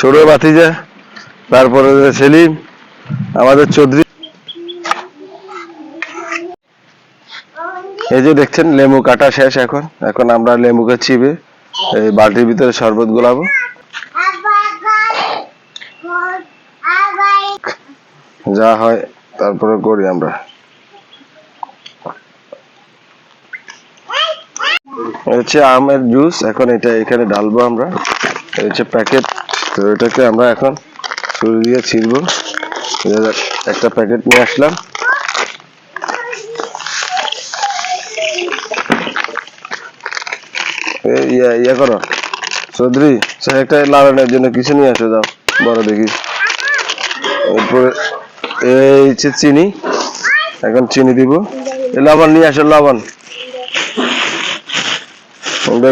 ছোট বাতিজা তারপরে সেলিম, আমাদের চৌধুরী। এই যে দেখছেন, লেবু কাটা শেষ এখন। এখন আমরা লেবুকে চিবে, এই বালতির ভিতরে শরবত গোলাবো। যা হয়, তারপরে করি আমরা। হচ্ছে আমের জুস, এখন এটা এখানে ঢালবো আমরা। হচ্ছে প্যাকেট। তো এটাকে আমরা এখন ছুরি দিয়ে ছিঁড়বো একটা প্যাকেট নিয়ে আসলাম। ইয়া ইয়া করো। চৌধুরী একটা জন্য কিছু নিয়ে আসো যাও বড় দেখি। এরপরে চিনি। এখন চিনি দিব। লবণ নিয়ে আসো, লবণ।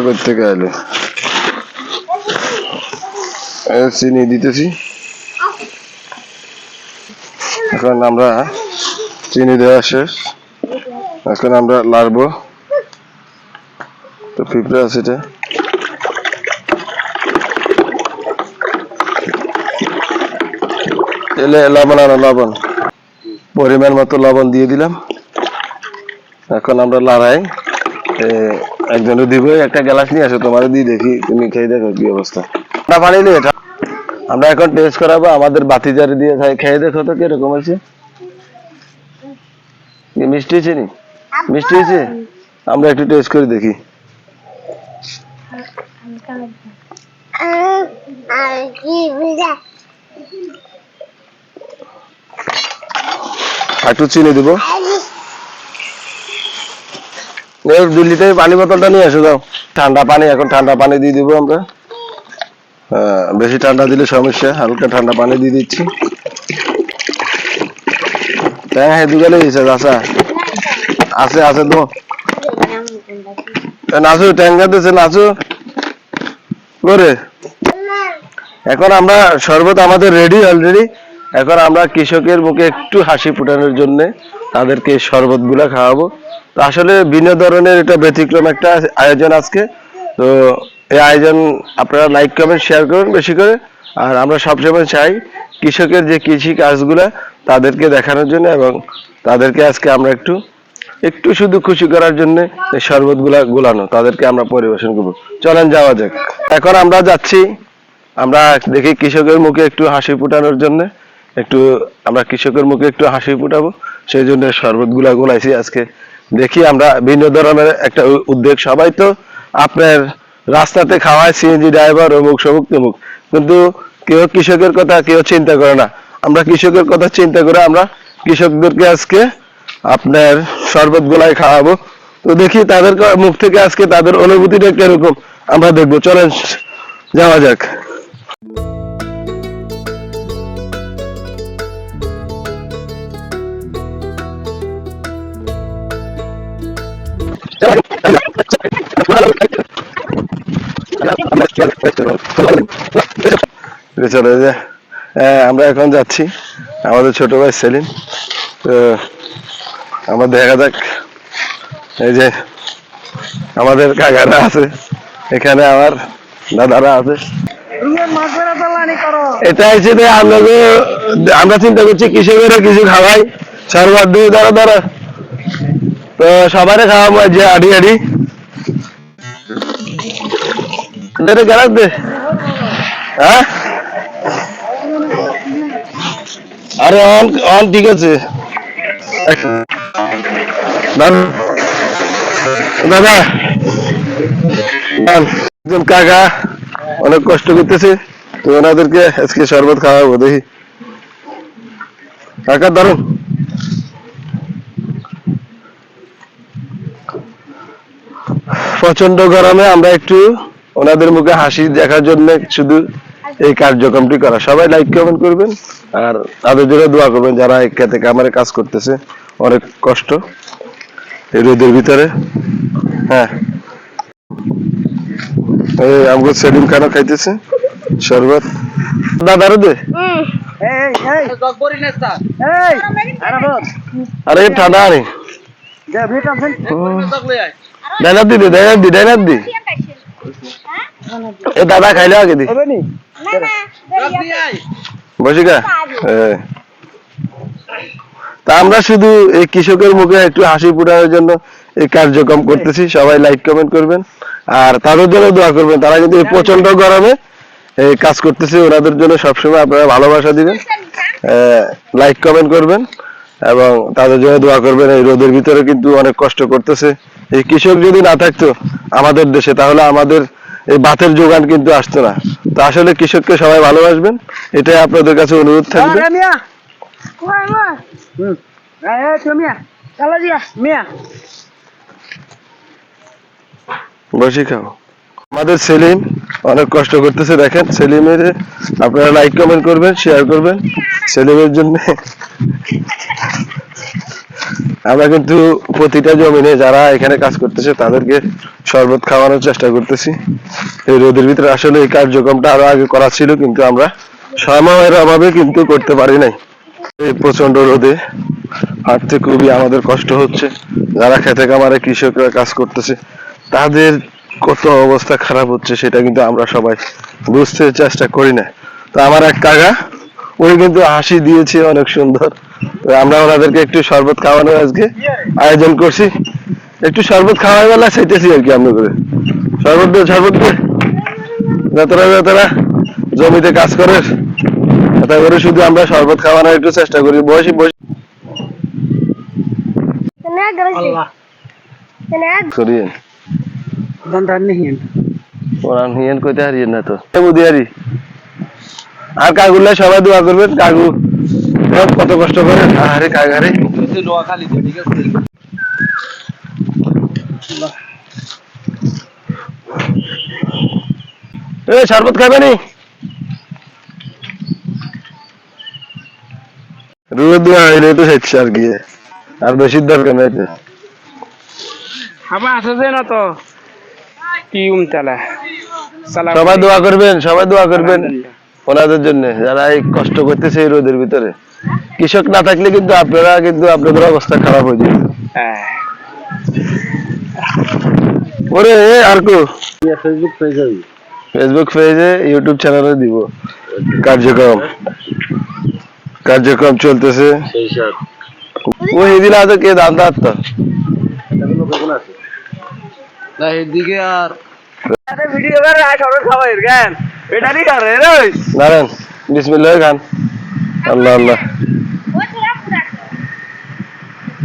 করতে গেলে চিনি দিতেছি। এখন আমরা চিনি দেওয়া শেষ। এখন আমরা তো আছে এটা। এলে লবণ আনো, লবণ। পরিমাণ মতো লবণ দিয়ে দিলাম। এখন আমরা লড়াই। একজনে দিব একটা গ্লাস নিয়ে আসো তোমার দিয়ে দেখি, তুমি খেয়ে দেখো কি অবস্থা। ঠান্ডা পানি নিয়ে আমরা এখন টেস্ট করাবো, আমাদের বাতিজারি দিয়ে খাই, খেয়ে দেখো তো কীরকম আছে মিষ্টি হয়েছে নি? মিষ্টি হয়েছে? আমরা একটু টেস্ট করে দেখি। একটু চিনি দিব। লিটার পানি বোতলটা নিয়ে আসো দাও ঠান্ডা পানি, এখন ঠান্ডা পানি দিয়ে দিব আমরা। বেশি ঠান্ডা দিলে সমস্যা হালকা ঠান্ডা পানি দিয়ে দিচ্ছি। হ্যাঁ হ্যাঁ দুগালে দিয়েছে আচ্ছা আছে আছে তো নাচু ট্যাঙ্গা দিয়েছে নাচু। করে এখন আমরা শরবত আমাদের রেডি অলরেডি এখন আমরা কৃষকের মুখে একটু হাসি ফুটানোর জন্য তাদেরকে শরবতগুলো খাওয়াবো। তো আসলে ভিন্ন ধরনের এটা ব্যতিক্রম একটা আয়োজন আজকে। তো এই আয়োজন আপনারা লাইক কমেন্ট শেয়ার করুন বেশি করে। আর আমরা সবসময় চাই কৃষকের যে কৃষি কাজগুলা তাদেরকে দেখানোর জন্য এবং তাদেরকে আজকে আমরা একটু একটু শুধু খুশি করার জন্য শরবতগুলা গুলানো, তাদেরকে আমরা পরিবেশন করব। চলেন যাওয়া যাক। এখন আমরা যাচ্ছি, আমরা দেখি কৃষকের মুখে একটু হাসি ফুটানোর জন্য। একটু, আমরা কৃষকের মুখে একটু হাসি ফুটাবো। সেই জন্য শরবতগুলা গোলাইছি আজকে। দেখি আমরা ভিন্ন ধরনের একটা উদ্যোগ, সবাই তো আপনার রাস্তাতে খাওয়ায় সিএনজি ড্রাইভার অমুক সমুক তমুক। কিন্তু কেউ কৃষকের কথা, কেউ চিন্তা করে না। আমরা কৃষকের কথা চিন্তা করে আমরা কৃষকদেরকে আজকে আপনার শরবত গোলায় খাওয়াবো। তো দেখি তাদের মুখ থেকে আজকে তাদের অনুভূতিটা কীরকম, আমরা দেখব। চলেন, যাওয়া যাক। চলে হ্যাঁ, আমরা এখন যাচ্ছি। আমাদের ছোট ভাই সেলিম। তো আমার দেখা যাক। এই যে আমাদের কাকারা আছে। এখানে আমার দাদারা আছে। এটা হচ্ছে যে আমরা আমরা চিন্তা করছি কৃষকেরা কিছু খাওয়াই। সরবার দিয়ে ধরো ধরো তো সবারে খাওয়াবো যে আড়ি আড়ি। এটা গেলাস দে। হ্যাঁ? আরে, অন অন, ঠিক আছে। দাদা। একজন কাকা, অনেক কষ্ট করতেছে। তো ওনাদেরকে আজকে শরবত খাওয়াবো, দেখি। কাকা ধরুন প্রচণ্ড গরমে আমরা একটু ওনাদের মুখে হাসি দেখার জন্য শুধু এই কার্যক্রমটি করা। সবাই লাইক কমেন্ট করবেন আর তাদের জন্য দোয়া করবেন যারা এই খেতে কামারে কাজ করতেছে। অনেক কষ্ট এই রোদের ভিতরে। হ্যাঁ। এই আমগো সেলিম খানা খাইতেছে। শরবত। দাদার দে আরে ঠান্ডা আরে। ডাইনার দি দে ডাইনার দি ডাইনার দি। এ দাদা খাইলে আগে দি। বসিকা হ্যাঁ। তা আমরা শুধু এই কৃষকের মুখে একটু হাসি ফুটানোর জন্য এই কার্যক্রম করতেছি। সবাই লাইক কমেন্ট করবেন। আর তাদের জন্য দোয়া করবেন। তারা কিন্তু এই প্রচণ্ড গরমে এই কাজ করতেছে। ওনাদের জন্য সবসময় আপনারা ভালোবাসা দিবেন। লাইক কমেন্ট করবেন। এবং তাদের জন্য দোয়া করবেন। এই রোদের ভিতরে কিন্তু অনেক কষ্ট করতেছে। এই কৃষক যদি না থাকতো আমাদের দেশে তাহলে আমাদের এই বাতের যোগান কিন্তু আসতো না। তো আসলে কৃষককে সবাই ভালোবাসবেন এটাই আপনাদের কাছে অনুরোধ থাকবে। বসে খাও। আমাদের সেলিম অনেক কষ্ট করতেছে দেখেন। সেলিমের আপনারা লাইক কমেন্ট করবেন শেয়ার করবেন। সেলিমের জন্য আমরা কিন্তু প্রতিটা জমিনে যারা এখানে কাজ করতেছে, তাদেরকে শরবত খাওয়ানোর চেষ্টা করতেছি। এই রোদের ভিতরে আসলে এই কার্যক্রমটা আরও আগে করা ছিল, কিন্তু আমরা সময়ের অভাবে কিন্তু করতে পারি নাই। এই প্রচণ্ড রোদে হাঁটতে খুবই আমাদের কষ্ট হচ্ছে। যারা খেতে কামারে কৃষকরা কাজ করতেছে, তাদের কত অবস্থা খারাপ হচ্ছে সেটা কিন্তু আমরা সবাই বুঝতে চেষ্টা করি না তো আমার এক কাকা, উনি কিন্তু হাসি দিয়েছে, অনেক সুন্দর। তো আমরা ওনাদেরকে একটু শরবত খাওয়ানোর আজকে আয়োজন করছি। একটু শরবত খাওয়ার বেলা চাইতেছি আর কি আমরা করে। শরবত দে শরবত দে। যতটা যতটা জমিতে কাজ করে তা করে শুধু আমরা শরবত খাওয়ানোর একটু চেষ্টা করি। বসি বসি। করিয়ে কোরআন হিয়েন কইতে হারিয়েন না তো। বুদ্ধি হারি। আর কাকুল্লা সবাই দোয়া করবেন। কাকু কত কষ্ট করে। আরে কাকারে এ শরবত খাবে নি? রোদ তো আর কি। আর বেশি দরকার নাই আসছে না তো কি উমতালা সবাই দোয়া করবেন সবাই দোয়া করবেন ওনাদের জন্য। যারা এই কষ্ট করতেছে এই রোদের ভিতরে। কৃষক না থাকলে কিন্তু আপনারা কিন্তু আপনাদের অবস্থা খারাপ হয়ে যাবে। হ্যাঁ। ওরে আর কো ফেসবুক পেজে ফেসবুক পেজে ইউটিউব চ্যানেলে দিব। কার্যক্রম। কার্যক্রম চলতেছে। ও এদিন আজ কে? দান দাঁত না এদিকে আর ভিডিও করে আর সরো খাওয়াই গান এটারই করে রে নারায়ণ বিসমিল্লাহ খান আল্লাহ আল্লাহ।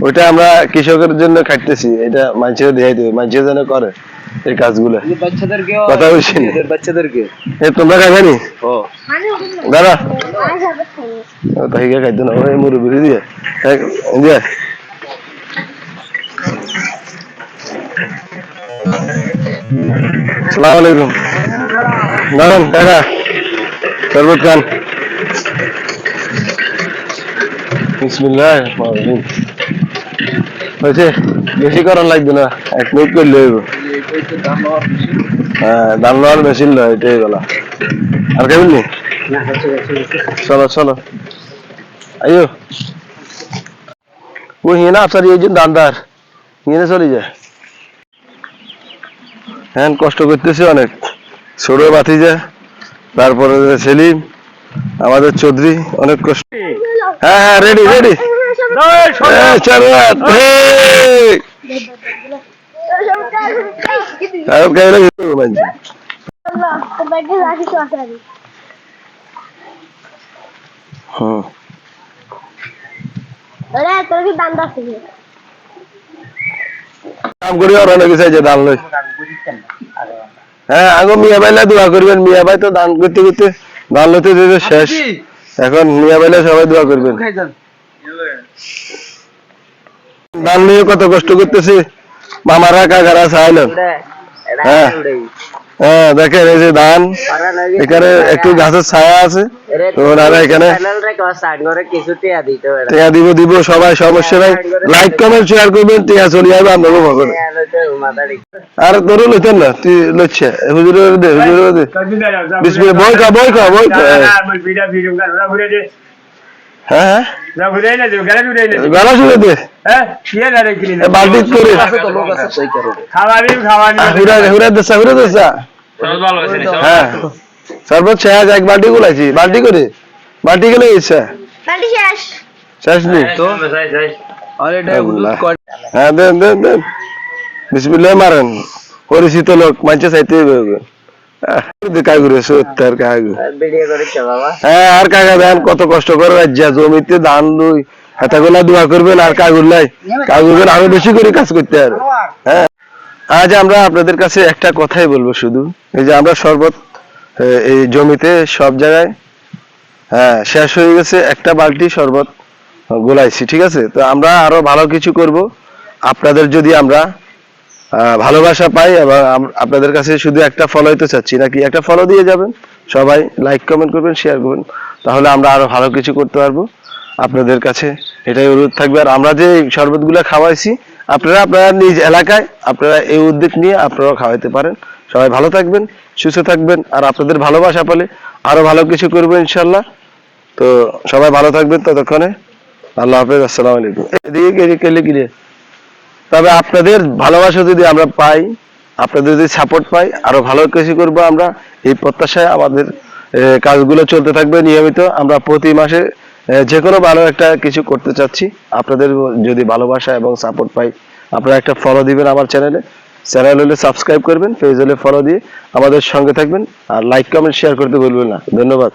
ওইটা আমরা কৃষকের জন্য খাটতেছি এটা মানুষের দেখাই দেবে মানুষের যেন করে এই কাজগুলো। বাচ্চাদেরকে কথা বলছি বাচ্চাদেরকে। এ তোমরা খাবে নি? ও। দাদা খাইতো না ওই মুরব্বি দিয়ে। দিয়ে। সালাম আলাইকুম। দাঁড়ান কাকা শরবত খান। বিসমিল্লাহ হয়েছে? বেশি করার লাগবে না। এক মিনিট করলে হইব হ্যাঁ নেওয়ার মেশিন নয় এটাই আর চলো চলো। আইও ও হিনা এই যে দান্দার। হিনে চলে যায়। হ্যাঁ কষ্ট করতেছে অনেক। ছোট বাতি যায় তারপরে সেলিম, আমাদের চৌধুরী, অনেক কষ্ট। হ্যাঁ হ্যাঁ রেডি রেডি কাম করি দান লই হ্যাঁ আগে মিয়া ভাইলা দোয়া করবেন মিয়া ভাই তো দান করতে করতে দান লইতে শেষ। এখন মিয়া ভাইলা সবাই দোয়া করবেন। দান নিয়ে কত কষ্ট করতেছে মামারা কাকারা চাইলেন হ্যাঁ হ্যাঁ দেখেন এই যে ধান এখানে একটু গাছের ছায়া আছে ওনারা এখানে টিয়া দিব দিব সবাই সমস্যা নাই লাইক কমেন্ট শেয়ার করবেন টিয়া চলে যাবে আপনাকে ভগবান আর তোরও লইতেন না তুই লইছে হুজুরের দে হুজুরের দে বিসমিল্লাহ বই খা বই খা হ্যাঁ হ্যাঁ। গলা শুনে দে। এ বালতি করে। হুরা হুরা দেসা হুরা দেসা হ্যাঁ। শেষ এক বালতি গুলাইছি। বালতি করে বালতি গেলে ইচ্ছা বাড়ি শেষ। শেষ নেই তো আর এটা হ্যাঁ দেন দেন দেন। বিসমিল্লাহ মারেন। পরিচিত লোক মানছে চাইতে হবে। হ্যাঁ। আর কাকা দেন কত কষ্ট করে রাজ্যা জমিতে ধান দুই হাতাগুলা দোয়া করবেন আর কাগুলাই কাগুলের আরও বেশি করে কাজ করতে আর। হ্যাঁ। আজ আমরা আপনাদের কাছে একটা কথাই বলব শুধু। এই যে আমরা শরবত এই জমিতে সব জায়গায় হ্যাঁ শেষ হয়ে গেছে একটা বালতি শরবত গোলাইছি ঠিক আছে? তো আমরা আরও ভালো কিছু করব। আপনাদের যদি আমরা ভালোবাসা পাই এবং আপনাদের কাছে শুধু একটা ফলো হইতে চাচ্ছি, নাকি একটা ফলো দিয়ে যাবেন? সবাই লাইক কমেন্ট করবেন শেয়ার করবেন তাহলে আমরা আরও ভালো কিছু করতে পারব। আপনাদের কাছে এটাই অনুরোধ থাকবে। আর আমরা যে শরবতগুলো খাওয়াইছি, আপনারা আপনারা নিজ এলাকায়, আপনারা এই উদ্যোগ নিয়ে আপনারাও খাওয়াইতে পারেন। সবাই ভালো থাকবেন, সুস্থ থাকবেন, আর আপনাদের ভালোবাসা পেলে আরও ভালো কিছু করব ইনশাল্লাহ তো সবাই ভালো থাকবেন ততক্ষণে। আল্লাহ হাফেজ, আসসালামু আলাইকুম। এদিকে গেলে গেলে তবে আপনাদের ভালোবাসা যদি আমরা পাই, আপনাদের যদি সাপোর্ট পাই, আরও ভালো কিছু করব আমরা। এই প্রত্যাশায় আমাদের কাজগুলো চলতে থাকবে নিয়মিত। আমরা প্রতি মাসে যে কোনো ভালো একটা কিছু করতে চাচ্ছি। আপনাদের যদি ভালোবাসা এবং সাপোর্ট পাই, আপনারা একটা ফলো দিবেন আমার চ্যানেলে চ্যানেল হলে সাবস্ক্রাইব করবেন পেজ হলে ফলো দিয়ে আমাদের সঙ্গে থাকবেন। আর লাইক কমেন্ট শেয়ার করতে ভুলবেন না। ধন্যবাদ।